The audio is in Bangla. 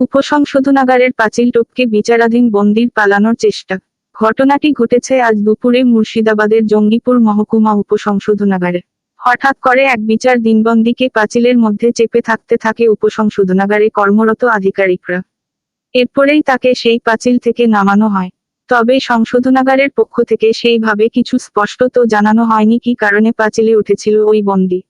উপসংশোধনাগারের পাঁচিল টপকে বিচারাধীন বন্দির পালানোর চেষ্টা। ঘটনাটি ঘটেছে আজ দুপুরে মুর্শিদাবাদের জঙ্গিপুর মহকুমা উপসংশোধনাগারে। হঠাৎ করে এক বিচার দিনবন্দিকে পাঁচিলের মধ্যে চেপে থাকতে থাকে উপসংশোধনাগারে কর্মরত আধিকারিকরা। এরপরেই তাকে সেই পাঁচিল থেকে নামানো হয়। তবে সংশোধনাগারের পক্ষ থেকে সেইভাবে কিছু স্পষ্ট তো জানানো হয়নি কি কারণে পাঁচিলে উঠেছিল ওই বন্দি।